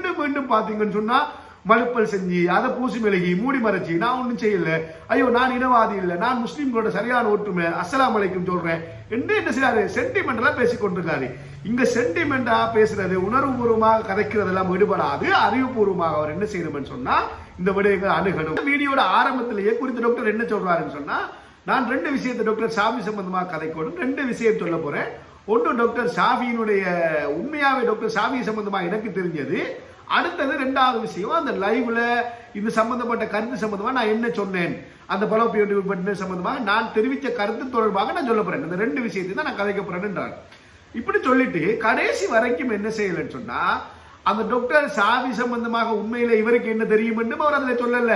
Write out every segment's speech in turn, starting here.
மீண்டும் மீண்டும் பார்த்தீங்கன்னு சொன்னா மழுப்பல் செஞ்சு அதை பூசி மெழுகி மூடி மறைச்சி நான் ஒன்றும் செய்யல. ஐயோ நான் இனவாதி இல்லை நான் முஸ்லீம்களோட சரியான ஒற்றுமை அஸ்லாம் அலைக்கும் சொல்றேன். என்ன என்ன செய்யாரு சென்டிமெண்டலா பேசிக்கொண்டிருக்காரு இங்க சென்டிமெண்டா பேசுறது உணர்வுபூர்வமாக கதைக்கிறதெல்லாம் விடுபடாது அறிவுபூர்வமாக அவர் என்ன செய்யணும்னு சொன்னா இந்த விடயங்கள் அணுகணும். வீடியோட ஆரம்பத்திலேயே குறித்த டாக்டர் என்ன சொல்றாருன்னு சொன்னா நான் ரெண்டு விஷயத்தை டாக்டர் சாமி சம்பந்தமாக கதைக்கணும் ரெண்டு விஷயம் சொல்ல போறேன். ஒன்று டாக்டர் சாவியினுடைய உண்மையாவே டாக்டர் சாவி சம்பந்தமாக எனக்கு தெரிஞ்சது. அடுத்தது ரெண்டாவது விஷயம் அந்த லைவ்ல இது சம்பந்தப்பட்ட கருத்து சம்பந்தமா நான் என்ன சொன்னேன்? அந்த பலோபியோட சம்பந்தமாக நான் தெரிவித்த கருத்து தொடர்பாக நான் சொல்ல போறேன். இந்த ரெண்டு விஷயத்தையும் தான் நான் கதைக்க போறேன்ன்றார் இப்படி சொல்லிட்டு கடைசி வரைக்கும் என்ன செய்யலன்னு சொன்னா அந்த டாக்டர் சாவி சம்பந்தமாக உண்மையில இவருக்கு என்ன தெரியும் என்றும் அவர் அதில் சொல்லல.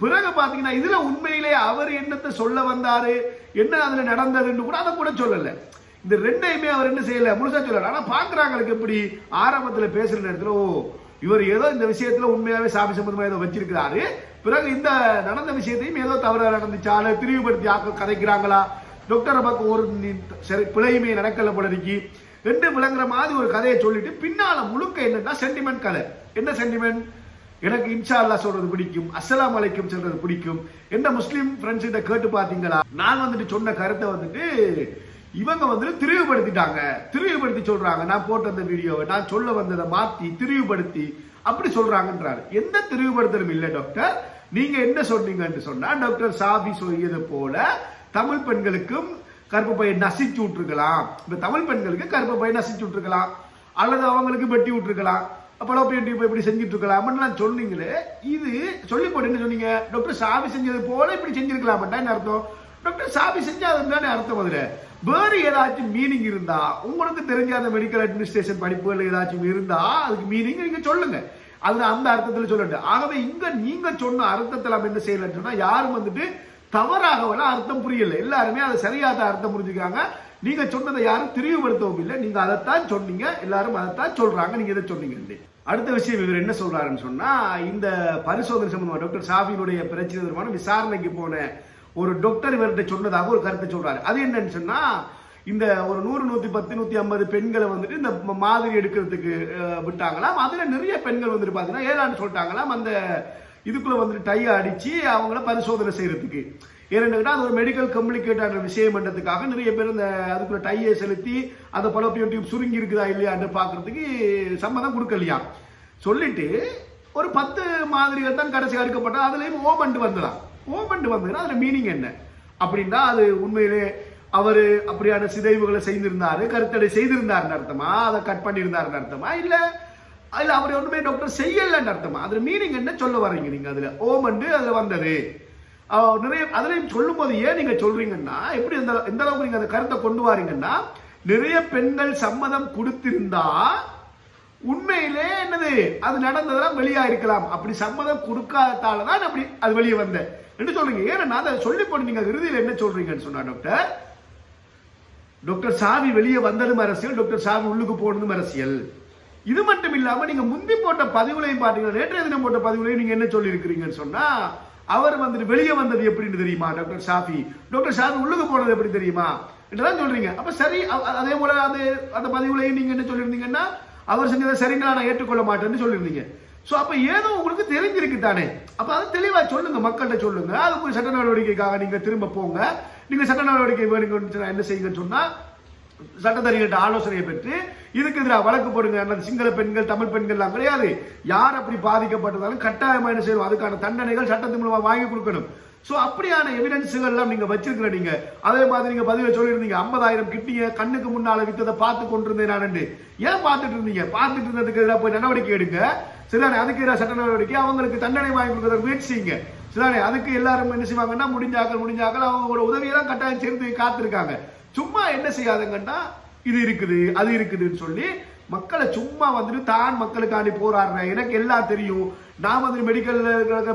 பிறகு பாத்தீங்கன்னா இதுல உண்மையிலே அவர் என்னத்தை சொல்ல வந்தாரு என்ன அதுல நடந்ததுன்னு கூட அதை கூட சொல்லல. இந்த ரெண்டையுமே அவர் என்ன செய்யல? முழுசா சொல்லல. ஆனா பாக்குறாங்களுக்கு எப்படி ஆரம்பத்துல பேசுற நேரத்துல ஓ இவர் ஏதோ இந்த விஷயத்துல உண்மையாவே சாமி சம்பந்தமா ஏதோ வச்சிருக்கிறாரு. பிறகு இந்த நடந்த விஷயத்தையும் ஏதோ தவறு நடந்துச்சால திரிவுபடுத்தி ஆக்க கதைக்கிறாங்களா டாக்டர் பக்கம் ஒரு சரி பிழையுமே நடக்கல போல இருக்கு. ரெண்டு விளங்குற மாதிரி ஒரு கதையை சொல்லிட்டு பின்னால முழுக்க என்னன்னா சென்டிமெண்ட் கதை. என்ன சென்டிமெண்ட் எனக்கு இன்ஷா அல்லாஹ் சொல்றது பிடிக்கும். அஸ்லாம் அலைக்கும் சொல்றது பிடிக்கும். என்ன முஸ்லீம் ஃப்ரெண்ட்ஸ் கிட்ட கேட்டு பாத்தீங்களா நான் வந்துட்டு சொன்ன கருத்தை வந்துட்டு இவங்க வந்துட்டு திரிவுபடுத்திட்டாங்க. திரிவுபடுத்தி சொல்றாங்க நான் போட்ட அந்த வீடியோவை நான் சொல்ல வந்ததை மாத்தி திரிவுபடுத்தி அப்படி சொல்றாங்கன்றாரு. எந்த திரிவுபடுத்தலும் இல்லை டாக்டர். நீங்க என்ன சொன்னீங்கன்னு சொன்னா டாக்டர் சாபி சொல்லியது போல தமிழ் பெண்களுக்கும் கருப்பப்பையை நசிச்சு விட்டுருக்கலாம். இப்ப தமிழ் பெண்களுக்கு கருப்பப்பையை நசிச்சு விட்டுருக்கலாம். அல்லது அவங்களுக்கு வெட்டி விட்டுருக்கலாம். பலோப்பியன் இப்போ இப்படி செஞ்சுட்டு இருக்கலாம்னு சொன்னீங்களே இது சொல்லி போட்டு சொன்னீங்க? டாக்டர் சாபி செஞ்சது போல இப்படி செஞ்சிருக்கலாம்ட்டா என்ன அர்த்தம். டாக்டர் சாபி செஞ்சா அது தானே அர்த்தம் அதுல. வேறு ஏதாச்சும் மீனிங் இருந்தா உங்களுக்கு தெரிஞ்ச அந்த மெடிக்கல் அட்மினிஸ்ட்ரேஷன் படிப்புகள் ஏதாச்சும் இருந்தா அதுக்கு மீனிங் நீங்க சொல்லுங்க. அது அந்த அர்த்தத்தில் சொல்லட்டு. ஆகவே இங்க நீங்க சொன்ன அர்த்தத்தில் நம்ம என்ன செய்யலன்னு சொன்னா யாரும் வந்துட்டு தவறாக அர்த்தம் புரியல. எல்லாருமே அதை சரியாக அர்த்தம் புரிஞ்சுக்கிறாங்க. நீங்க சொன்னதை யாரும் திரிவுபடுத்தவும் இல்லை. நீங்க அதைத்தான் சொன்னீங்க. எல்லாரும் அதைத்தான் சொல்றாங்க. நீங்க இதை சொன்னீங்க அடுத்த விஷயம் இவர் என்ன சொல்றாருன்னு சொன்னா இந்த பரிசோதனை சம்பந்தமா டாக்டர் சாஃபியினுடைய பிரச்சனை விசாரணைக்கு போன ஒரு டாக்டர் இவர்கிட்ட சொன்னதாக ஒரு கருத்தை சொல்றாரு. அது என்னன்னு சொன்னா இந்த ஒரு நூறு நூத்தி பத்து நூத்தி ஐம்பது பெண்களை வந்துட்டு இந்த மாதிரி எடுக்கிறதுக்கு விட்டாங்களாம். அதுல நிறைய பெண்கள் வந்துட்டு பாத்தீங்கன்னா ஏழாண்டு சொல்லிட்டாங்களாம். அந்த இதுக்குள்ள வந்துட்டு டைய அடிச்சு அவங்கள பரிசோதனை செய்யறதுக்கு. ஏன்னு அது ஒரு மெடிக்கல் கம்யூனிகேட்டான விஷயம் பண்ணுறதுக்காக நிறைய பேர் இந்த அதுக்குள்ள டையை செலுத்தி அந்த பலோப்பியம் டியூப் சுருங்கி இருக்குதா இல்லையான்னு பார்க்கறதுக்கு சம்மதம் கொடுக்கலையா சொல்லிட்டு ஒரு பத்து மாதிரிகள் தான் கடைசி அடுக்கப்பட்டது அதுலேயும் ஓமண்ட் வந்துடலாம். மூமெண்ட் வந்ததுன்னா அதில் மீனிங் என்ன? அப்படின்னா அது உண்மையிலே அவர் அப்படியான சிதைவுகளை செய்திருந்தாரு கருத்தடை செய்திருந்தாருன்னு அர்த்தமா? அதை கட் பண்ணியிருந்தாருன்னு அர்த்தமா? இல்லை அதில் அவர் ஒன்றுமே டாக்டர் செய்யலைன்னு அர்த்தமா? அதில் மீனிங் என்ன சொல்ல வர்றீங்க நீங்கள் அதில்? ஓமண்டு அதில் வந்தது. நிறைய அதுலயும் சொல்லும்போது ஏன் நீங்கள் சொல்கிறீங்கன்னா எப்படி எந்த எந்த அளவுக்கு நீங்கள் அந்த கருத்தை கொண்டு வாரீங்கன்னா நிறைய பெண்கள் சம்மதம் கொடுத்திருந்தா உண்மையிலே என்னது? அது நடந்ததெல்லாம் வெளியாக இருக்கலாம் அப்படி சம்மதம் கொடுக்காததால தான் அப்படி அது வெளியே வந்தேன். என்ன சொல்றீங்க? ஏன்னா அதை சொல்லி போட்டு நீங்க இறுதியில் என்ன சொல்றீங்கன்னு சொன்னா டாக்டர்? டாக்டர் சாவி வெளியே வந்ததும் அரசியல் டாக்டர் சாவி உள்ளுக்கு போனதும் அரசியல். இது மட்டும் இல்லாம நீங்க முந்தி போட்ட பதிவுலையும் பாத்தீங்கன்னா நேற்றைய தினம் போட்ட பதிவுலையும் நீங்க என்ன சொல்லியிருக்கிறீங்கன்னு சொன்னா அவர் வந்துட்டு வெளியே வந்தது எப்படின்னு தெரியுமா டாக்டர் ஷாஃபி டாக்டர் ஷாஃபி உள்ளுக்கு போனது எப்படி தெரியுமா? என்றுதான் சொல்றீங்க? அப்ப சரி அதே போல அது அந்த பதிவுலையும் நீங்க என்ன சொல்லியிருந்தீங்கன்னா அவர் செஞ்சதை சரிங்களா நான் ஏற்றுக்கொள்ள மாட்டேன்னு சொல்லியிருந்தீங்க. ஸோ அப்போ ஏதோ உங்களுக்கு தெரிஞ்சிருக்கு தானே. அப்போ அதை தெளிவாக சொல்லுங்கள் மக்கள்கிட்ட சொல்லுங்கள் அதுக்கு ஒரு சட்ட நடவடிக்கைக்காக நீங்கள் திரும்ப போங்க. நீங்கள் சட்ட நடவடிக்கை வேணுங்கன்னு என்ன செய்யுங்கன்னு சொன்னால் சட்டத்தறிஞர்கிட்ட ஆலோசனையை பெற்று இதுக்கு எதிராக வழக்கு போடுங்க. சிங்கள பெண்கள் தமிழ் பெண்கள்லாம் கிடையாது. யார் அப்படி பாதிக்கப்பட்டதாலும் கட்டாயமாக என்ன செய்யணும்? அதுக்கான தண்டனைகள் சட்டத்தின் மூலமாக வாங்கி கொடுக்கணும். ஸோ அப்படியான எவிடன்ஸுகள்லாம் நீங்கள் வச்சிருக்கிற நீங்கள் அதே மாதிரி நீங்கள் பதிவில் சொல்லியிருந்தீங்க ஐம்பதாயிரம் கிட்னிய கண்ணுக்கு முன்னால் விற்றதை பார்த்து கொண்டிருந்தேன் நான் ஏன் பார்த்துட்டு இருந்தீங்க? பார்த்துட்டு இருந்ததுக்கு எதிராக போய் நடவடிக்கை எடுங்க. சரிதானே அதுக்கு சட்ட நடவடிக்கை அவங்களுக்கு தண்டனை வாங்கி கொடுக்கறத முயற்சி செய்யுங்க சரிதானே அதுக்கு எல்லாரும் என்ன செய்வாங்கன்னா முடிஞ்சாக்கள் முடிஞ்சாக்கள் அவங்களோட உதவியெல்லாம் கட்டாயம் சேர்ந்து காத்திருக்காங்க. சும்மா என்ன செய்யாதுங்கன்னா இது இருக்குது அது இருக்குதுன்னு சொல்லி மக்களை சும்மா வந்துட்டு தான் மக்களுக்காண்டி போராடுறேன் எனக்கு எல்லாம் தெரியும். நான் வந்து மெடிக்கல்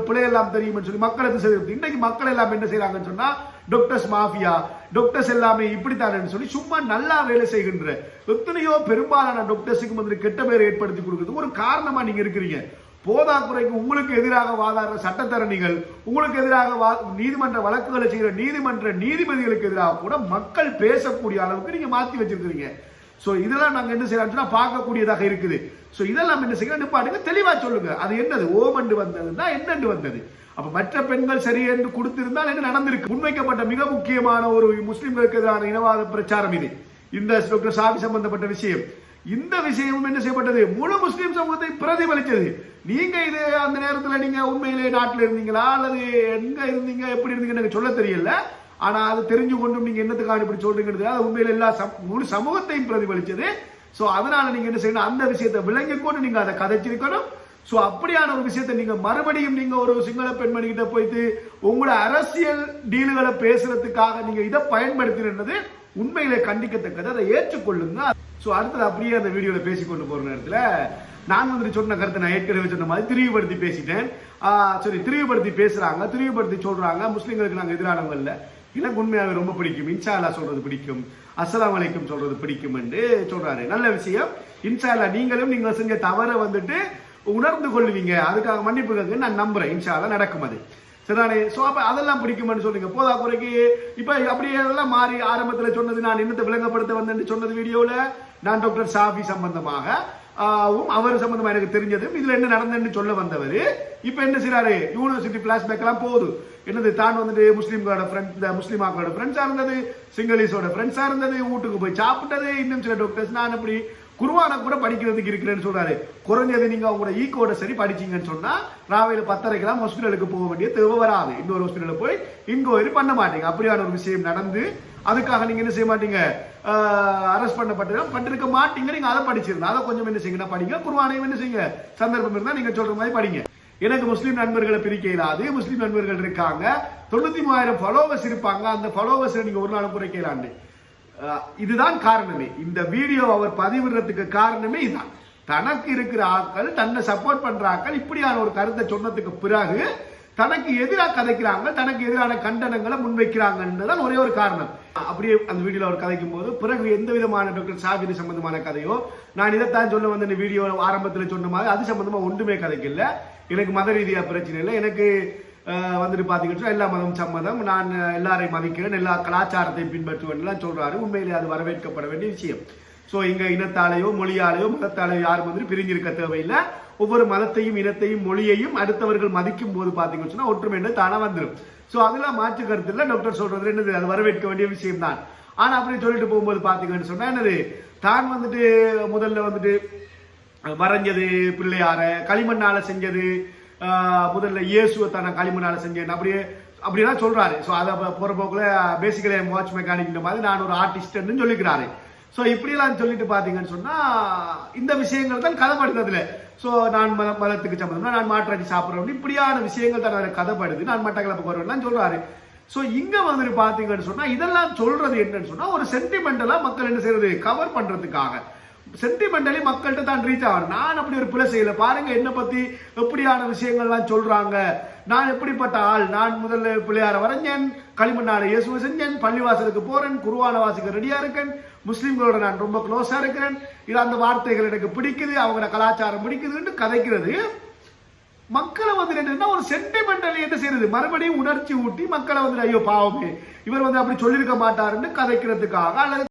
பிழை எல்லாம் தெரியும்னு சொல்லி மக்களை திசை திருப்பி. இன்னைக்கு மக்கள் எல்லாம் என்ன செய்யறாங்கன்னு சொன்னா டாக்டர்ஸ் மாஃபியா டாக்டர்ஸ் எல்லாமே இப்படித்தானேன்னு சொல்லி சும்மா நல்லா வேலை செய்கின்ற எத்தனையோ பெரும்பாலான டாக்டர்ஸுக்கு வந்து கெட்ட பேர் ஏற்படுத்தி கொடுக்குறதுக்கு ஒரு காரணமா நீங்க இருக்கிறீங்க. போதாக்குறைக்கு உங்களுக்கு எதிராக வாதாடுற சட்டத்தரணிகள் உங்களுக்கு எதிராக வா- நீதிமன்ற வழக்குகளை செய்கிற நீதிமன்ற நீதிபதிகளுக்கு எதிராக கூட மக்கள் பேசக்கூடிய அளவுக்கு நீங்க மாத்தி வச்சிருக்கிறீங்க. ஸோ இதெல்லாம் நாங்கள் என்ன செய்யலாம்னா பார்க்கக்கூடியதாக இருக்குது. ஸோ இதெல்லாம் என்ன செய்யலாம் நிப்பாட்டுங்க. தெளிவாக சொல்லுங்க. அது என்னது? ஓமண்டு வந்ததுன்னா என்னண்டு வந்தது? அப்ப மற்ற பெண்கள் சரி என்று கொடுத்திருந்தால் என்ன நடந்திருக்கு? முன்வைக்கப்பட்ட மிக முக்கியமான ஒரு முஸ்லிம்களுக்கு எதிரான இனவாத பிரச்சாரம் இது. இந்த டாக்டர் சாவி சம்பந்தப்பட்ட விஷயம். இந்த விஷயமும் என்ன செய்யப்பட்டது? முழு முஸ்லீம் சமூகத்தை பிரதிபலித்தது. நீங்க இது அந்த நேரத்தில் நீங்க உண்மையிலே நாட்டில் இருந்தீங்களா? அல்லது எங்க இருந்தீங்க? எப்படி இருந்தீங்கன்னு எனக்கு சொல்ல தெரியல. ஆனா அது தெரிஞ்சு கொண்டும் நீங்க என்னத்துக்காக இப்படி சொல்றீங்கிறது அது உண்மையில எல்லா சம- முழு சமூகத்தையும் பிரதிபலிச்சது ஸோ அதனால நீங்க என்ன செய்யணும்? அந்த விஷயத்தை விளங்கி கொண்டு நீங்க அதை கதைச்சிருக்கணும். ஸோ அப்படியான ஒரு விஷயத்தை நீங்கள் மறுபடியும் நீங்கள் ஒரு சிங்கள பெண்மணிகிட்ட போயிட்டு உங்களோட அரசியல் டீலுகளை பேசுறதுக்காக நீங்கள் இதை பயன்படுத்தினது உண்மையிலே கண்டிக்கத்தக்கது. அதை ஏற்றுக்கொள்ளுங்க. ஸோ அடுத்தது அப்படியே அந்த வீடியோவில் பேசிக்கொண்டு போகிற நேரத்தில் நான் வந்துட்டு சொன்ன கருத்தை நான் ஏற்கனவே சொன்ன மாதிரி திரிவுபடுத்தி பேசிட்டேன். சரி திரிவுபடுத்தி பேசுகிறாங்க திரிவுபடுத்தி சொல்கிறாங்க முஸ்லீம்களுக்கு நாங்கள் எதிரானவங்க இல்லை. எனக்கு உண்மையாகவே ரொம்ப பிடிக்கும். இன்ஷா அல்லாஹ் பிடிக்கும். அஸ்லாம் வலைக்கும் சொல்கிறது பிடிக்கும் என்று சொல்கிறாரு நல்ல விஷயம். இன்ஷா நீங்களும் நீங்கள் செஞ்ச தவறை வந்துட்டு உணர்ந்து கொள்வீங்க அதுக்காக மன்னிப்பு கேட்க நான் நம்புறேன். இன்ஷா நடக்கும் அது. சரிதானே? ஸோ அப்போ அதெல்லாம் பிடிக்கும்னு சொல்லுங்கள் போதா குறைக்கு. இப்போ அப்படியே எல்லாம் மாறி ஆரம்பத்தில் சொன்னது நான் என்னத்தை விளங்கப்படுத்த வந்தேன்னு சொன்னது வீடியோவில் நான் டாக்டர் சாஃபி சம்பந்தமாக அவர் சம்பந்தமாக எனக்கு தெரிஞ்சதும் இதில் என்ன நடந்ததுன்னு சொல்ல வந்தவர் இப்போ என்ன செய்கிறாரு யூனிவர்சிட்டி ஃப்ளாஷ்பேக்லாம் போகுது. என்னது தான் வந்துட்டு முஸ்லீம்களோட ஃப்ரெண்ட் இந்த முஸ்லீமாக்களோட ஃப்ரெண்ட்ஸாக இருந்தது சிங்களீஸோட ஃப்ரெண்ட்ஸாக இருந்தது வீட்டுக்கு போய் சாப்பிட்டது இன்னும் சில டாக்டர்ஸ் நான் அப்படி குருவான கூட படிக்கிறதுக்கு இருக்கிறேன்னு சொல்றாரு. குறைஞ்சது நீங்க உங்களோட ஈக்கோட சரி படிச்சீங்கன்னு சொன்னா ராவையில பத்தரைக்கெல்லாம் ஹாஸ்பிட்டலுக்கு போக வேண்டிய தேவை வராது. இன்னொரு ஹாஸ்பிட்டல்ல போய் இன்கொயரி பண்ண மாட்டீங்க. அப்படியான ஒரு விஷயம் நடந்து அதுக்காக நீங்க என்ன செய்ய மாட்டீங்க? அரெஸ்ட் பண்ணப்பட்டு பட்டிருக்க மாட்டீங்க. நீங்க அதை படிச்சிருந்தா அதை கொஞ்சம் என்ன செய்யுங்கன்னா படிங்க குருவானையும் என்ன செய்யுங்க? சந்தர்ப்பம் இருந்தா நீங்க சொல்ற மாதிரி படிங்க. எனக்கு முஸ்லீம் நண்பர்களை பிரிக்க இயலாது. முஸ்லீம் நண்பர்கள் இருக்காங்க. தொண்ணூத்தி மூவாயிரம் ஃபாலோவர்ஸ் இருப்பாங்க. அந்த ஃபாலோவர்ஸ் நீங்க ஒரு நாள் குறைக்கலான்னு இதுதான் காரணமே. இந்த வீடியோ அவர் பதிவிடுறதுக்கு காரணமே இதுதான் தனக்கு இருக்கிற ஆட்கள் தன்னை சப்போர்ட் பண்ற ஆட்கள் இப்படியான ஒரு கருத்தை சொன்னதுக்கு பிறகு தனக்கு எதிராக கதைக்கிறாங்க தனக்கு எதிரான கண்டனங்களை முன்வைக்கிறாங்கன்றதான் ஒரே ஒரு காரணம். அப்படியே அந்த வீடியோவில் அவர் கதைக்கும் போது பிறகு எந்த விதமான டாக்டர் சாகிரி சம்பந்தமான கதையோ நான் இதைத்தான் சொல்ல வந்த இந்த வீடியோ ஆரம்பத்தில் சொன்ன மாதிரி அது சம்பந்தமா ஒன்றுமே கதைக்கல. எனக்கு மத ரீதியா பிரச்சனை இல்லை. எனக்கு வந்துட்டு பார்த்துக்கிட்டு எல்லா மதம் சம்மதம். நான் எல்லாரையும் மதிக்கிறேன் எல்லா கலாச்சாரத்தையும் பின்பற்றுவேன் எல்லாம் சொல்றாரு. உண்மையிலே அது வரவேற்கப்பட வேண்டிய விஷயம். ஸோ இங்கே இனத்தாலேயோ மொழியாலேயோ மதத்தாலேயோ யாரும் வந்து பிரிஞ்சிருக்க தேவையில்லை. ஒவ்வொரு மதத்தையும் இனத்தையும் மொழியையும் அடுத்தவர்கள் மதிக்கும் போது பார்த்தீங்கன்னு சொன்னால் ஒற்றுமை என்று வந்துடும் ஸோ அதெல்லாம் மாற்று கருத்தில் டாக்டர் சொல்கிறது என்னது? அது வரவேற்க வேண்டிய விஷயம் தான் ஆனால் அப்படி சொல்லிட்டு போகும்போது பார்த்தீங்கன்னு சொன்னால் என்னது? தான் வந்துட்டு முதல்ல வந்துட்டு வரைஞ்சது பிள்ளையார களிமண்ணால் செஞ்சது முதல்ல இயேசுவை தான் களிமண்ணால் செஞ்சேன். அப்படியே அப்படிலாம் சொல்கிறாரு ஸோ அதை அப்ப போற பேசிக்கலி வாட்ச் மெக்கானிக் மாதிரி நான் ஒரு ஆர்டிஸ்ட்னு சொல்லிக்கிறாரு. ஸோ இப்படியெல்லாம் சொல்லிட்டு பார்த்தீங்கன்னு சொன்னால் இந்த விஷயங்கள் தான் கதைப்படுறதுல ஸோ நான் மத மதத்துக்கு சம்மந்தம்னா நான் மாற்றாச்சி சாப்பிட்றேன் இப்படியான விஷயங்கள் தான் அதில் கதைப்படுது. நான் மட்டக்களப்பு வருவேன்லாம் சொல்கிறாரு ஸோ இங்கே வந்துட்டு பார்த்தீங்கன்னு சொன்னால் இதெல்லாம் சொல்கிறது என்னன்னு சொன்னால் ஒரு சென்டிமெண்டலாக மக்கள் என்ன செய்யறது கவர் பண்ணுறதுக்காக சென்டிமெண்டலி மக்கள்கிட்ட தான் ரீச் ஆகணும். நான் அப்படி ஒரு பிள்ளை செய்யல. பாருங்க என்னை பத்தி எப்படியான விஷயங்கள்லாம் சொல்றாங்க. நான் எப்படிப்பட்ட ஆள்? நான் முதல்ல பிள்ளையார வரைஞ்சேன் களிமண்ணால இயேசுவை செஞ்சேன் பள்ளிவாசலுக்கு போறேன் குருவான வாசிக்க ரெடியா இருக்கேன். முஸ்லீம்களோட நான் ரொம்ப க்ளோஸா இருக்கிறேன். இது அந்த வார்த்தைகள் எனக்கு பிடிக்குது அவங்களோட கலாச்சாரம் பிடிக்குதுன்னு கதைக்கிறது. மக்களை வந்து என்னன்னா ஒரு சென்டிமெண்டல் என்ன செய்யறது? மறுபடியும் உணர்ச்சி ஊட்டி மக்களை வந்து ஐயோ பாவமே இவர் வந்து அப்படி சொல்லியிருக்க மாட்டாருன்னு கதைக்கிறதுக்காக அல்லது